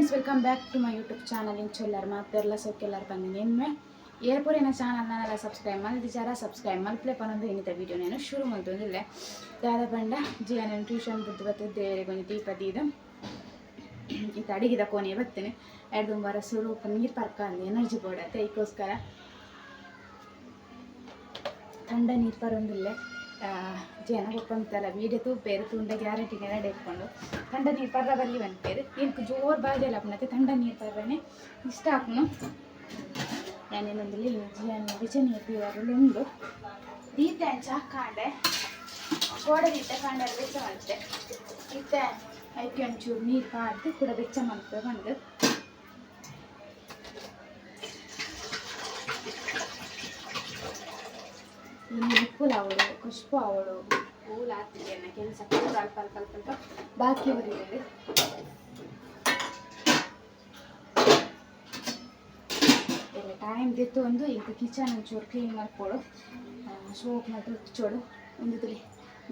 Friends welcome back to my YouTube channel ಇಂಚೊಲ್ಲರ್ ಮಾತೆಲ್ಲ ಸೊಕ್ಕೆಲ್ಲರು ಬಂದಿನಿ ಎನ್ಮೆ ಏರ್ಪೂರಿನ ಚಾನಲ್ ನಾನೆಲ್ಲ ಸಬ್ಸ್ಕ್ರೈಬ್ ಜರ ಸಬ್ಸ್ಕ್ರೈಬ್ ಮಲ್ಪ್ಲೆ ಪನ್ನೊಂದು ಇನ್ನಿತ ವೀಡಿಯೋ ನಾನು ಶುರು ಮಲ್ತೊಂದಿಲ್ಲ ದಾದ ಪಂಡ ಜಿಯ ನಾನು ಟ್ಯೂಷನ್ ಬಿದ್ದು ಬತ್ತು ದೇವರಿಗೆ ಒಂದು ದೀಪದಿ ಇದು ಇತ್ತ ಅಡಿಗಿದ ಕೋಣೆ ಬರ್ತೇನೆ ಎರಡು ಮರ ಸುರು ನೀರು ಪರ್ಕ ಅಂದು ಎನರ್ಜಿ ಬೋಡತ್ತೆ ಅದಕ್ಕೋಸ್ಕರ ತಂಡ ನೀರು ಪರೊಂದಿಲ್ಲ ಜನಕ್ಕೆ ಅಂತಾರ ವೀಡಿಯೋ ಬೇರೆ ತುಂಡ ಗ್ಯಾರಂಟಿ ನೆರಡು ಇಟ್ಕೊಂಡು ತಂಡ ನೀರು ಪರ್ರ ಬರಲಿ ಬಂದ್ಪೇರು ಏನಕ್ಕೆ ಜೋರು ಬಾಗಿಲ್ಲ ಅಪ್ಪನತ್ತೆ ತಂಡ ನೀರು ಪರ್ರನೇ ಇಷ್ಟ ಹಾಕ್ನು. ನಾನೇನೊಂದಿಲ್ಲಿ ವಿಜನ್ ಎಬ್ಬಿವಾರಲ್ಲಿ ಉಂಡು ದೀತೆ ಅಂಚ ಹಾಕೊಂಡೆ ಗೋಡೆ ದೀತೆ ಕಂಡ ಬೆಚ್ಚ ಮಾಡುತ್ತೆ ಇತ್ತೆ ಅದಕ್ಕೆ ಒಂಚೂರು ನೀರು ಕಾಡ್ದು ಕೂಡ ಬೆಚ್ಚ ಮಾಡ್ತೇವೆ ಉಪ್ಪುಲ ಅವಳು ಖುಷ್ಬು ಅವಳು. ಕೂಲ್ ಆಗ್ತಿದೆ ಅನ್ನೋ ಕೆಲಸ ಅಲ್ಪ ಅಲ್ಪ ಅಲ್ಪ ಅಲ್ಪ ಅಲ್ಪ. ಬಾಕಿ ಬರೀತಾರೆ ಎಲ್ಲ ಟೈಮ್ ದಿತ್ತು ಒಂದು ಈಗ ಕಿಚನ್ ಒಂಚೂರು ಕ್ಲೀನ್ ಮಾಡ್ಕೊಡು. ಸೋಪ್ ಮಾತ್ರ ಉಚ್ಚೋಡು ಒಂದು ತುಲಿ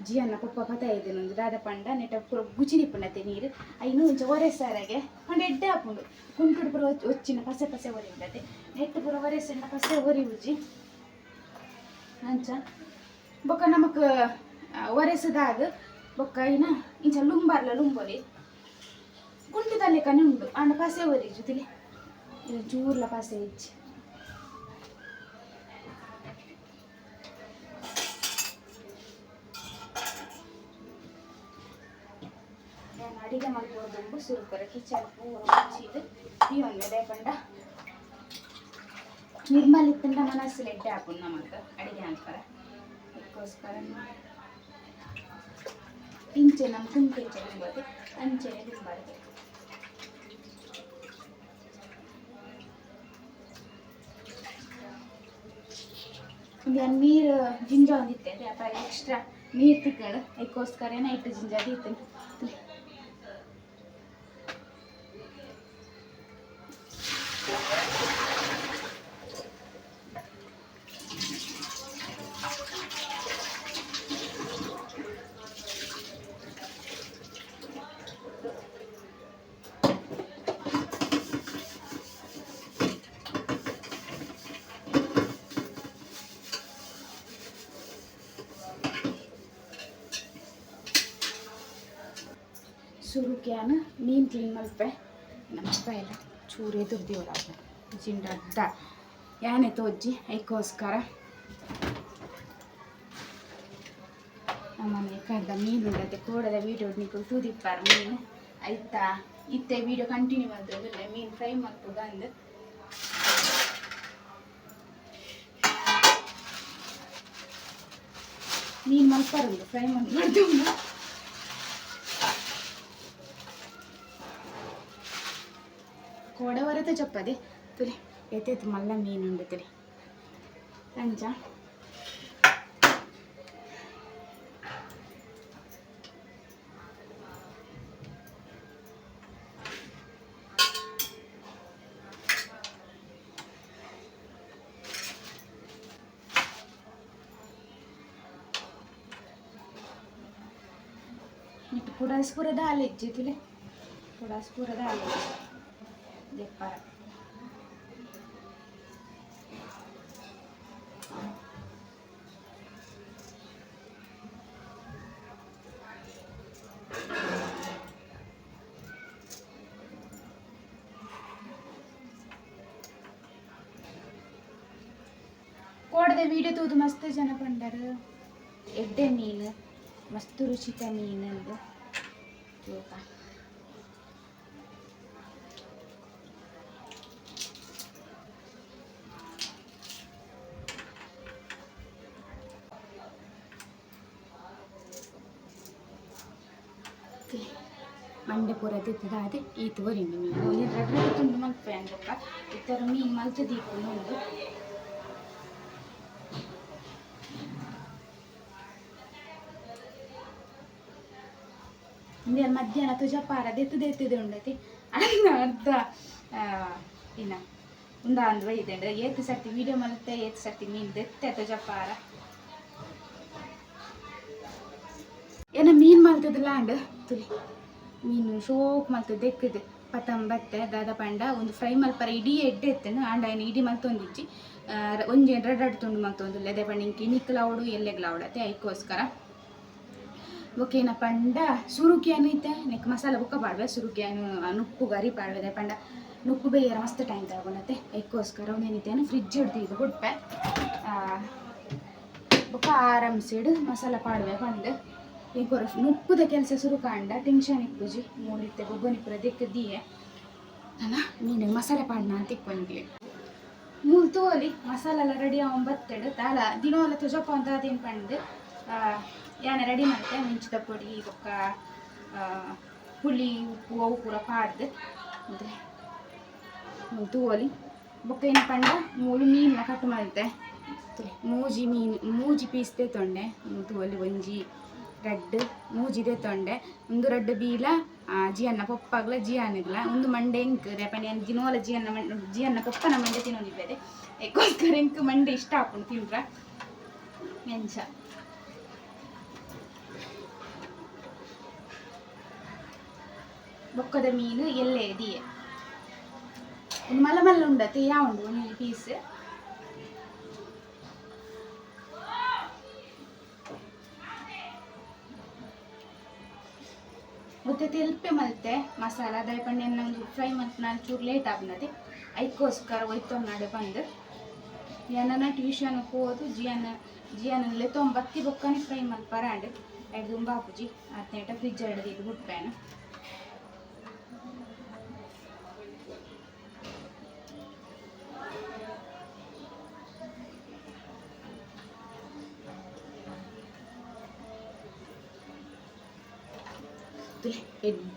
ಜಿ ಅನ್ನ ಪಪ್ಪ ಪತ ಇದ್ದೇನೆ ಒಂದು ದಾದ ಪಂಡ ನೆಟ್ಟ ಪೂರ ಗುಚಿನಿ ಪುಂಡತೆ ನೀರು. ಐನು ಒಂಚ ಒರೆ ಸಾರಾಗೆ ಒಂದು ಎಡ್ಡೆ ಹಾಕೊಂಡು ಕುಂಟುಡು ಪುರ ಒಚ್ಚಿನ ಪಸೆ ಪಸೆ ಒರಿ ಉಂಡತೆ ನೆಟ್ಟು ಪುರ ಸಣ್ಣ ಪಸೆ ಒರಿ ಉಜ್ಜಿ. ಅಂಚ ಬೊಕ್ಕ ನಮಕ್ ಒರೆಸದಾಗ ಬೊಕ್ಕ ಇನ್ನ ಇಂಚ ಲುಂಬಾರ್ಲ ಲುಂಬೊಲಿ. ಕುಂಟದಲ್ಲಿ ಕನೆ ಉಂಡು ಅಣ್ಣ ಪಾಸೆ ಒರಿ ಜೊತೆಲಿ. ಇದು ಚೂರ್ಲ ಪಾಸೆ ಇಚ್ಚಿ. ನಾನು ಅಡಿಗೆ ಮಾಡ್ಬೋದು ಸುರುಕರ ಕಿಚನ್ ಪೂರ ಮುಚ್ಚಿದ್ದು ಒಂದು ಬೇಕಂಡ ನಿರ್ಮಲ್ ಇತ್ತಂಡ ಮನಸ್ಸಲ್ಲಿ ಎಡ್ಡೆ ಹಾಕೊಂಡು ನಮಗೆ ಅಡಿಗೆ ಅಂತಾರ. ಅದಕ್ಕೋಸ್ಕರ ಇಂಚೆ ನಮ್ಮ ಕುಂಕೆ ಚೆನ್ನಾಗಿ ಅಂಚೆ ಲಿಂಬಾರ್ದು ಈಗ ನೀರು ಜಿಂಜ ಒಂದಿತ್ತೆ ಅಪ್ಪ ಎಕ್ಸ್ಟ್ರಾ ನೀರು ತಿಕ್ಕಳು ಅದಕ್ಕೋಸ್ಕರ ಇಟ್ಟು ಜಿಂಜ ದೀತು ಸುರುಕ್ಯಾನ ನೀನ್ ಕ್ಲೀನ್ ಮಲ್ಪೆ ನಮಸ್ತ ಇಲ್ಲ. ಚೂರೇ ದುರ್ದಿವಲ್ಲ ಜಿಂಡಡ್ಡ ಏನಾಯ್ತು ಅಜ್ಜಿ? ಐಕೋಸ್ಕರ ನಮ್ಮನೆ ಕಡ್ದ ಮೀನು ಮತ್ತೆ ಕೂಡದ ವೀಡಿಯೋ ನೀವು ತೂದಿಪ್ಪಾರ ಮೀನು. ಆಯ್ತಾ? ಇತ್ತೆ ವೀಡಿಯೋ ಕಂಟಿನ್ಯೂ ಮಾಡಿದ್ರೆ ಮೀನು ಫ್ರೈ ಮಾಡ್ಬೋದು ಅಂದು ಮೀನು ಮಲ್ಪಾರಲ್ಲ ಫ್ರೈ ಮಾಡಿ ಮಾಡ್ತೀವಿ ಕೋಡೆ ಹೊರತು ಚಪ್ಪದೆ ತುಲೆ ಎತ್ತೆತ್ತು ಮಲ್ಲ ಮೀನುಂಡು ತುಲೆ ಅಂಚ ಪುಡಾಸ್ಪುರದ ಹಾಲು ಹೆಜ್ಜಿ ತುಲೆ ಪುಡಾಸ್ಪುರದ ಹಾಲು ವ್ಯಾಪಾರ ಕೋಡದ ವೀಡಿಯೋ ತೂದು ಮಸ್ತ್ ಜನ ಪಂಡರು ಎಡ್ಡೆ ಮೀನು ಮಸ್ತ್ ರುಚಿಕ ಮೀನು ಇದು ತೂಕ ಮಂಡೆ ಪೂರ ತಿತ್ತದಾದೆ ಈತು ಒರಿಂಡು ಮೀನು ಒಂದು ರಡ್ಡ ತುಂಡು ಮಲ್ಪೆ ಅಂದಪ್ಪ ಇತ್ತರ ಮೀನು ಮಲ್ತು ದೀಪನು ಒಂದು ಇಂದಿನ ಮಧ್ಯಾಹ್ನ ತುಜ ಪಾರ ದೆತ್ತದ ಎತ್ತಿದೆ ಉಂಡತಿ ಅನ್ನ ಅರ್ಧ ಇನ್ನ ಉಂದ ಅಂದ್ ಒಯ್ದೆ ಏತು ಸರ್ತಿ ವಿಡಿಯೋ ಮಲ್ತೆ ಏತು ಸರ್ತಿ ಮೀನು ದೆತ್ತೆ ತುಜ ಪಾರ ಏನ ಮೀನು ಮಲ್ತದ ಲ್ಯಾಂಡ್ ತುಲಿ ಮೀನು ಶೋಕ್ ಮಲ್ತದ ಪತಂ ಬತ್ತೆ ದಾದ ಪಂಡ, ಒಂದು ಫ್ರೈ ಮಲ್ಪರ ಇಡೀ ಎಡ್ಡೆ ಎತ್ತೇನೆ ಆಂಡ ಆಯ್ನ ಇಡೀ ಮಲ್ತೊಂದಿಜ್ಜಿ ಒಂಜಿ ರೆಡ್ ತುಂಡು ಮಲ್ತೊಂದುಲ್ಲೆ ಅದೇ ಪಂಡ ಇಂಕಿ ನಿಕ್ಲೌಡು ಎಲ್ಲೆಗ್ಲಾವಡತ್ತೆ ಐಕೋಸ್ಕರ. ಬೊಕೇನ ಪಂಡ ಸುರುಕಿಯನ್ನು ಇತ್ತೆ ನೆಕ್ ಮಸಾಲ ಬುಕ್ಕ ಪಾಡ್ವೆ ಸುರುಕಿಯನ್ನು ನುಪ್ಪು ಗರಿ ಪಾಡ್ವೆ ಪಂಡ ನುಪ್ಪು ಬೇಯರ ಮಸ್ತ್ ಟೈಮ್ ತಗೊಂಡತ್ತೆ ಐಕೋಸ್ಕರ. ಒಂದೇನಿತ್ತೇನು ಫ್ರಿಜ್ ಹಿಡ್ದು ಇದು ಬುಕ್ಕ ಬೊಕ್ಕ ಆರಾಮ್ಸಿಡು ಮಸಾಲ ಪಾಡ್ವೆ ಪಂಡ್. ಈಗ ನುಪ್ಪುದ ಕೆಲಸ ಸುರು ಕಾಂಡ ಟೆನ್ಷನ್ ಇಪ್ಪುಜಿ ಮೂಡಿತ್ತೆ ಬೊಬ್ಬನಿಪುರ ದಿಕ್ಕ ದಿಯೆ ಅಲ್ಲ ನೀನು ಮಸಾಲೆ ಪಾಡ್ನ ಅಂತ ಇಕ್ಕೊಂಡ್ಲಿ ಮೂಲ್ ತೋಲಿ ಮಸಾಲೆ ಎಲ್ಲ ರೆಡಿ ಆಗಿ ಬತ್ತೆಡು ತಾಳ ದಿನವಲ್ಲ ತುಜಪ್ಪ ಅಂತ ಅದೇನು ಪಂಡ್ದು ಯಾನೆ ರೆಡಿ ಮಾಡ್ತೆ ಮಿಂಚಿದ ಪುಡಿ ಬೊಕ್ಕ ಹುಳಿ ಉಪ್ಪು ಅವು ಪೂರ ಪಾಡ್ದು ಅಂದರೆ ಮೂಲ್ ತೋಲಿ ಬೊಕ್ಕ ಏನು ಪಂಡ ಮೂಳು ಮೀನನ್ನ ಕಟ್ ಮಾಡಿದ್ದೆ ಮೂಜಿ ಮೀನು ಮೂಜಿ ಪೀಸ್ ತೊಂಡೆ ತೋಲಿ ಒಂಜಿ ರೆಡ್, ಮೂಜಿದೆ ತೊಂಡೆ, ಒಂದು ರಡ್ಡ್ ಬೀಲ ಜಿಯನ್ನ ಪೊಪ್ಪಾಗ್ಲ ಜಿಯಾನಿಗ್ಲ ಒಂದು ಮಂಡೆ ಇಂಕ್, ರೇಪಣಿ ದಿನೋಲ ಜಿಯನ್ನ ಜಿಯನ್ನ ಪೊಪ್ಪನ ಮಂಡೆ ತಿನ್ನೋದಿದ್ದಾರೆ ಯಾಕೋಸ್ಕರ ಇಂಕ್ ಮಂಡೆ ಇಷ್ಟ ಹಾಕೊಂಡು ತಿಂದ್ರ. ಎಂಚ ಬೊಕ್ಕದ ಮೀನು ಎಲ್ಲೆ ದಿಯೆ ಮಲ್ಲ ಮಲ್ಲ ಉಂಡತೆ ಯಾ ಉಂಡು? ಒಂದು ಪೀಸ್ ಮತ್ತೆ ತಿಲ್ಪೆ ಮಲ್ತೆ, ಮಸಾಲ ದಯಪಂಡು ನಂಗೆ ಫ್ರೈ ಮತ್ತು ನಾನು ಚೂರು ಲೇಟ್ ಆಗ್ನದೆ ಐಕೋಸ್ಕರ ಒಯ್ತೋ ನಾಡೆ ಬಂದು. ಏನನ ಟ್ಯೂಷನ್ ಹೋದು, ಜಿಯನ್ನ ಜಿಯನಲ್ಲಿ ತೊಂಬತ್ತಿ ಬೊಕ್ಕನೆ ಫ್ರೈ ಮಲ್ಪರಾಂಡು ಎರಡು ಎರಡು ಬಾಪುಜಿ ಹದಿನೆಂಟು ಫ್ರಿಜ್ ಹಿಡ್ದು ಇದು ಬಿಟ್ಪೇನು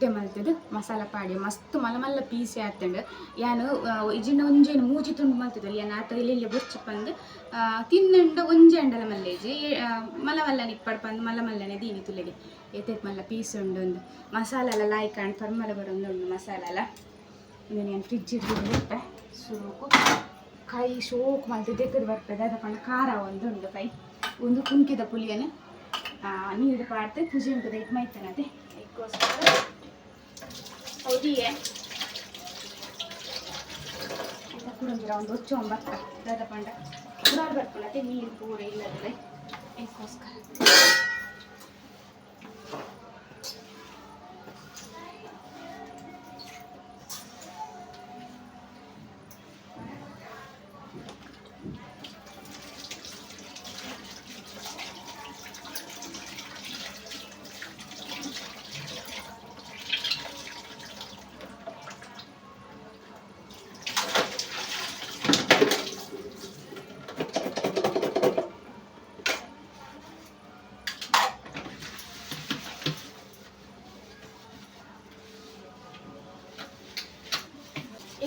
ಎಡ್ಡೆ ಮಲ್ತದು ಮಸಾಲ ಪಾಡಿ, ಮಸ್ತ್ ಮಲ್ಲ ಮಲ್ಲ ಪೀಸ್ ಆತಂಡು ಯಾನು ಇಜಿಂಡ ಒಂಜೇನು ಮೂಜಿ ತುಂಡು ಮಲ್ತದಲ್ಲ, ಯಾನು ಆತ ಇಲ್ಲಿ ಬುರ್ಚಿ ಪಂದು ತಿನ್ನಂಡ ಒಂಜೆ ಅಂಡಲ ಮಲ್ಲೇಜಿ ಮಲ್ಲ ನಿಪ್ಪಡ್ ಪಂದು, ಮಲ್ಲ ಮಲ್ಲನೆ ದೀನಿ ತುಲೆಗೆ. ಎತ್ತೆ ಮಲ್ಲ ಪೀಸ್ ಉಂಡು ಒಂದು ಮಸಾಲ ಎಲ್ಲ ಲಾಯ್ಕ್ ಕಾಣ್ ಪರ್ಮಲ ಬರೋದು ಉಂಡು ಮಸಾಲ ಎಲ್ಲ. ಇದು ನಾನು ಫ್ರಿಜ್ ಇಟ್ಟು ಸುರುಕು ಕೈ ಶೋಕ್ ಮಲ್ತು, ತೆಗೆದು ಬರ್ತದೆ. ಅದ ಪಂಡ ಖಾರ ಒಂದು ಉಂಡು ಕೈ. ಒಂದು ಕುಂಕಿದ ಪುಲಿಯನ್ನು ನೀರು ಪಾಡ್ತೆ, ಪೂಜೆ ಉಂಟು ಇಟ್ಟು ಮೈತನದೆ. ಅದಕ್ಕೋಸ್ಕರ ಹೌದಿಯೇ? ಅಂತ ಕುಡಂಬಿರ ಒಂದು ಹೊಚ್ಚು ಒಂಬತ್ತ ದಾದ ಪಂಡ ಕುಡಾರ್ ಬರ್ಕೊಳತ್ತೆ ನೀರು ಪೂರ ಇಲ್ಲದ್ರೆ ಅದಕ್ಕೋಸ್ಕರ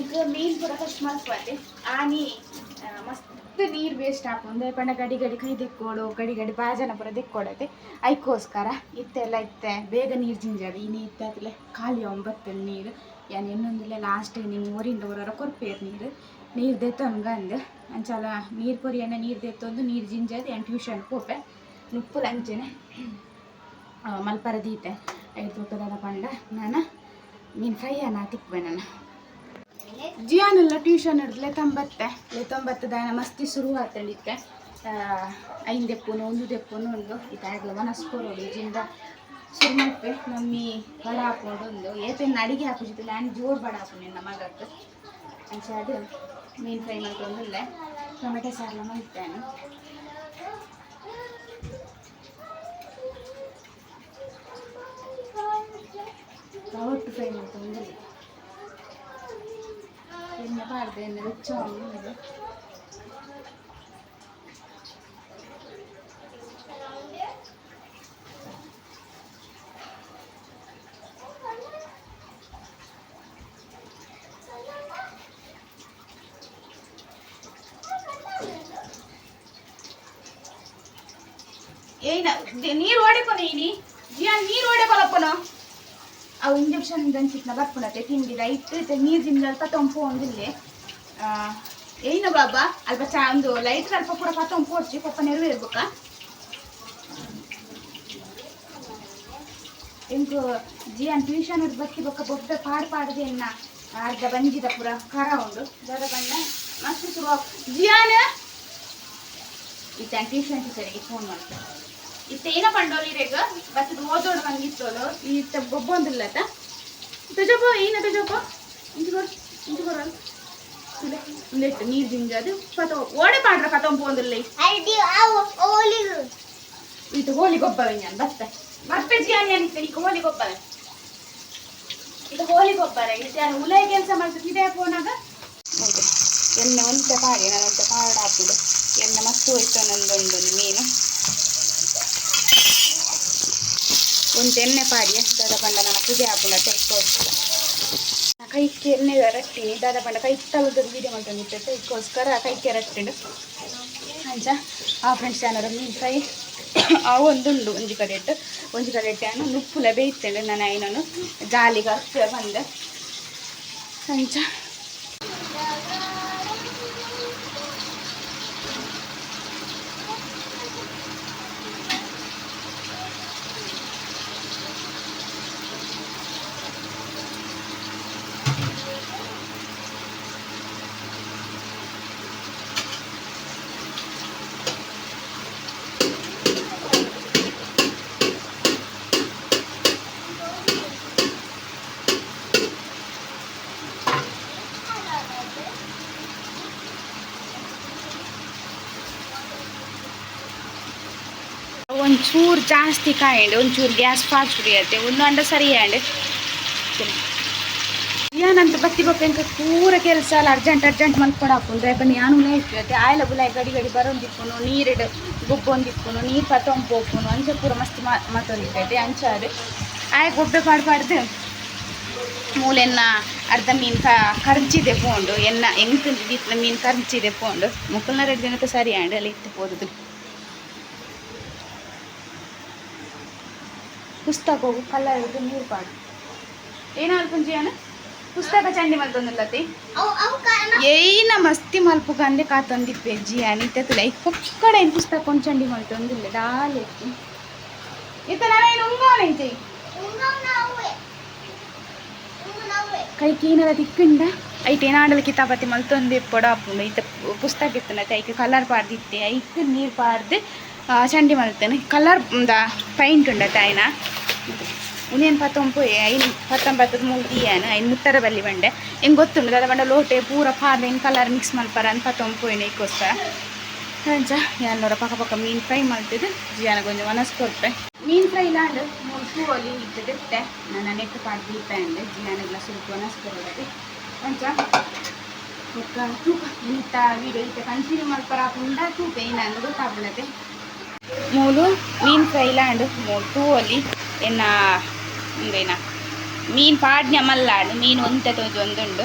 ಈಗ ಮೀನು ಕೂಡ ಫಸ್ಟ್ ಮಲ್ಸ್ಬಾರ್ದೆ ಆನಿ ಮಸ್ತ್. ನೀರು ವೇಸ್ಟ್ ಹಾಕೊಂಡು ಪಂಡ ಗಡಿ ಗಡಿ ಕೈ ದಿಕ್ಕೋಡು, ಗಡಿ ಗಡಿ ಬಾಜನ ಪುರ ದಿಕ್ಕೊಡತ್ತೆ ಐಕೋಸ್ಕರ ಇತ್ತೆಲ್ಲ ಇತ್ತೆ. ಬೇಗ ನೀರು ಜಿಂಜದು ಈ ನೀರು ಇತ್ತಾತಲೆ ಖಾಲಿ ಒಂಬತ್ತು ನೀರು. ಯಾನ್ ಇನ್ನೊಂದಿಲ್ಲ ಲಾಸ್ಟ್ ನಿಮ್ಮ ಊರಿಂದ ಊರವರ ಕೊರ್ಪೇರು ನೀರು. ನೀರು ದೆತ್ತೊನ್ಗ ಅಂದು. ಅಂಚಲ ನೀರು ಕೊರಿಯನ್ನ ನೀರು ದೆತ್ತೊಂದು ನೀರು ಜಿಂಜದು ಏನು ಟ್ಯೂಷನ್ ಪೋಪೆ ನುಪ್ಪು ಲಂಚನೆ. ಮಲ್ಪರ ದೀತೆ ಐದು ತೂಕದ ಪಂಡ. ನಾನು ಮೀನು ಫ್ರೈ ಅನ್ನ ತಿಕ್ವೆ ನಾನು. ಜಿಯಾನೆಲ್ಲ ಟ್ಯೂಷನ್ ಹಿಡ್ದು ತೊಂಬತ್ತೆ. ತೊಂಬತ್ತು ದಾನ ಮಸ್ತಿ ಶುರು ಆತಳಿತ್ತೆ ಐದು ದೆಪ್ಪುನು, ಒಂದು ದೆಪ್ಪುನು ಒಂದು ಇದಾಗಲ ಮನಸ್ಕೋರೋಡು ಜಿಂದ ಶುರು ಮಾಡ್ಪೆ ಮಮ್ಮಿ ಬಡ ಹಾಕೊಂಡು ಒಂದು ಏಪೇನು ಅಡಿಗೆ ಹಾಕಿದ್ದಿಲ್ಲ ನಾನು ಜೋರು ಬಡ ಹಾಕು ನಿನ್ನ ಮಗಕ್ಕೆ. ಅಂಚೆ ಅದು ಮೀನು ಫ್ರೈ ಮಾಡ್ಕೊಂಡಿಲ್ಲ ಟೊಮೆಟೊ ಸಾರ್ಲ ಮಾಡ್ತೇನೆ. ಒಟ್ಟು ಫ್ರೈ ಮಾಡ್ಕೊಂಡಿಲ್ಲ ಎಣ್ಣೆ ಪಾಡ್ದೆ ಎಣ್ಣೆ ಬೆಚ್ಚ ಇದು ಏನ ನೀರು ಓಡಿಕೊನ ಇನಿ ಜಿಯಾನ್ ನೀರು ಓಡಿಕೊಲಪ್ಪನು ಅವು ಇಂಜೆಕ್ಷನ್ ದಂಚಿಟ್ನ ಬರ್ಪುಣತೆ ತಿಂಡಿ ಲೈಟ್ ನೀರು ತಿಂಡಿ ಅಲ್ಪ ತಂಪು ಒಂದಿಲ್ಲಿ ಏನು ಬಾಬಾ? ಅಲ್ಪ ಚಾ ಒಂದು ಲೈಟ್ ಅಲ್ಪ ಕೂಡ ತಂಪು ಹೊಡ್ಚಿ ಪಪ್ಪ ನೆರವು ಇರ್ಬೇಕಾ? ಇಂಕು ಜಿಯನ್ ಟ್ಯೂಷನ್ ಬತ್ತಿ ಬೊಕ್ಕ ಬೊಬ್ಬ ಪಾಡ್ ಪಾಡದೆ ಎನ್ನ ಅರ್ಧ ಬಂಜಿದ ಪೂರ ಖರ ಉಂಡು. ದೊಡ್ಡ ಪಂಡ ಮಸ್ತ್ ಶುರು ಜಿಯಾನ್ ಇತ್ತ ಟ್ಯೂಷನ್ ಟೀಚರಿಗೆ ಫೋನ್ ಮಾಡ್ತಾರೆ ಇತ್ತ ಏನ ಪಂಡೋಲಿ ರೇಗ ಬತ್ತದ ಓದೋಡು ಬಂದಿತ್ತೋಲು ಇತ್ತ ಬೊಬ್ಬೊಂದಿಲ್ಲತ ತಜೋಪ ಏನ ತಜೋಪ ಇಂಚು ಬರ್ ಇಂಚು ಲೆಟ್ ನೀರು ಜಿಂಜದು ಪತ ಓಡೆ ಪಾಡ್ರ ಕತಂ ಪೋಂದಿಲ್ಲ ಇದು ಹೋಲಿ ಗೊಬ್ಬರ ನಾನು ಈಗ ಹೋಳಿ ಗೊಬ್ಬರ ಇದು ಹೋಲಿ ಗೊಬ್ಬರ ಇದು ನಾನು ಉಲೈ ಕೆಲಸ ಮಾಡ್ತಿದ್ದೆ ಇದೇ ಫೋನಾಗ ಎಣ್ಣೆ ಒಂತೆ ಪಾಡಿ ನಾನು ಒಂತೆ ಪಾಡ ಹಾಕಿದ್ದು ಎಣ್ಣೆ ಮಸ್ತ್ ಹೋಯ್ತು ನಂದೊಂದು ಮೀನು. ಒಂದು ಎಣ್ಣೆ ಪಾಡಿ ದೊಡ್ಡ ಪಂಡ ನನ್ನ ಪೂಜೆ ಹಾಕೊಂಡ ತೆಕ್ಕೋಸ್ಕರ ಕೈಕ್ಕೆ ಕೆನ್ನೆ ರಟ್ಟಿನಿ ದಾದ ಪಂಡ ಕೈ ತಲದ ವೀಡಿಯೋ ಮಾಡ್ಕೊಂಡಿತ್ತು ಇದಕ್ಕೋಸ್ಕರ ಕೈಕ್ಕೆ ರಟ್ಟಿಂಡು ಅಂಚ ಆ ಫ್ರೆಂಡ್ಸ್ ಏನಾರ ಮೀನು ಫ್ರೈ ಆ ಒಂದುಂಡು ಒಂಜಿ ಕಡೆ ಇಟ್ಟು ಒಂಜಿ ಕಡೆ ಇಟ್ಟು ನುಪ್ಪುಲ ಬೇಯ್ತೇನೆ ನಾನು ಐನನು ಜಾಲಿಗೆ ಬಂದೆ. ಅಂಚ ಒಂಚೂರು ಜಾಸ್ತಿ ಕಾಯಂಡು, ಒಂಚೂರು ಗ್ಯಾಸ್ ಫಾಸ್ಟ್ ಉರಿಯತ್ತೆ ಒಂದು ಅಂಡ ಸರಿ ಆಂಡ್ ಏನಂತ ಬತ್ತಿ ಇಂಕ ಪೂರ ಕೆಲಸ ಅಲ್ಲ ಅರ್ಜೆಂಟ್ ಅರ್ಜೆಂಟ್ ಮಲ್ಕೊಡಾಕೊಂಡ್ರೆ ಬನ್ನಿ, ಯಾನು ನಾನು ಇರ್ತೈತೆ. ಆಯ್ಲ ಬುಲಾಯ್ ಗಡಿ ಗಡಿ ಬರೋಂದಿಕ್ಕೋನು, ನೀರಿಡು ಗುಬ್ಬೊಂದಿಕ್ಕೋನು, ನೀರು ಪತ್ತೊಂಪೋಪುನು ಅಂಚ ಪೂರ ಮಸ್ತ್ ಮಾತೊಂದಿರ್ತೈತೆ ಅಂಚಾರು ಆಯ್, ಗೊಬ್ಬೆ ಪಾಡ್ಬಾರ್ದು ಮೂಲೆನ್ನ ಅರ್ಧ ಮೀನು ಕ, ಕರ್ಚಿದೆ ಪೋಂಡು, ಎನ್ನ, ಎಂಗ್ ದಿತ್ನ ಮೀನು ಕರ್ಜಿದೆ ಪೋಂಡು. ಮುಕ್ಕಲ್ನ ಎರಡು ದಿನಕ್ಕೆ ಸರಿ ಆಂಡ್ ಅಲ್ಲಿ ಇತ್ತು ಪುಸ್ತಕ ಹೋಗು ಕಲ್ಲರ್ ಹಿಡಿದು ನೀರು ಪಾಡು ಏನಾದ್ರು ಪುಂಜಿಯನ ಪುಸ್ತಕ ಚಂಡಿ ಮಲ್ತೊಂದುಲ್ಲತಿ ಏನ ಮಸ್ತಿ ಮಲ್ಪು ಕಂದೆ ಕಾತೊಂದಿಪ್ಪೆ ಜಿಯಾನಿ ಇತ್ತಲ್ಲ ಈ ಪಕ್ಕಡೆ ಏನು ಪುಸ್ತಕ ಒಂದು ಚಂಡಿ ಮಲ್ತೊಂದಿಲ್ಲ ಡಾಲ್ ಎತ್ತಿ ಈತ ನಾವೇನು ಉಂಗೋಣಂಚಿ ಕೈ ಕೀನಲ ತಿಕ್ಕಂಡ ಐತೆ ಏನಾಡಲು ಕಿತಾಪತಿ ಮಲ್ತೊಂದು ಪೊಡ ಹಾಪುಂಡು ಐತ ಪುಸ್ತಕ ಇತ್ತನತ್ತೆ ಐಕೆ ಕಲರ್ ಪಾಡ್ದಿತ್ತೆ ಐಕ್ ನೀರು ಪಾಡ್ದು ಆ, ಚಂಡಿ ಮಲ್ತೇನೆ. Colour paint ಉಂಡತ್ತೆ ಆಯ್ನ? ಉನೇನು ಪತ್ತೊಂಪು ಐನು ಪತ್ತೊಂಬತ್ತದ ಮೂಗಿಯಾನ ಐನ್ ಮುತ್ತರ ಬಲ್ಲಿ ಬಂಡೆ. ಹೆಂಗೆ ಗೊತ್ತುಂಡು ದಾದ ಬಂಡ ಲೋಟೆ ಪೂರ ಏನು ಕಲರ್ ಮಿಕ್ಸ್ ಮಲ್ಪರ ಅಂತ ಪತ್ತೊಂಪು ಏನು ಇಕ್ಕೋಸ್ಕರ? ಅಂಚ ಯಾನೋರ ಪಕ್ಕ ಪಕ್ಕ ಮೀನು ಫ್ರೈ ಮಾಡ್ತಿದ್ದು. ಜಿಯಾನ ಕೊಂಚ ಮನಸ್ಸು ಕೊಡ್ಪೆ ಮೀನು ಫ್ರೈ ಲಾಂಡ್ ಮೂರು ಪೂ ಅಲ್ಲಿ ಇಟ್ಟಿದ್ದೆ ನಾನು ನೆಟ್ಟು ಪಾಡ್ ದೀಪೆ ಅಂಡೆ ಜಿಯಾನೆಲ್ಲ ಸ್ವಲ್ಪ ಮನಸ್ಸು ಕೊಡೋದು ಅಂಚ ಒಕ್ಕ ತೂಕ ಇಂಥ ವೀಡಿಯೋ ಇತ್ತೆ ಕಂಟಿನ್ಯೂ ಮಲ್ಪರ ಪುಂಡ ತೂಕ ಏನಂದು ಗೊತ್ತಾಗ್ಬಿಡತ್ತೆ. ಮೂಲು, ಮೀನು ಫ್ರೈ ಲಾಂಡ್ ಮೂಲು ಅಲ್ಲಿ ಎನ್ನ ಉಂದೆನ ಮೀನು ಪಾಡ್ನ್ಯ ಮಲ್ಲಾಡು ಮೀನು ಒಂತೆ ತೋಜು ಒಂದುಂಡು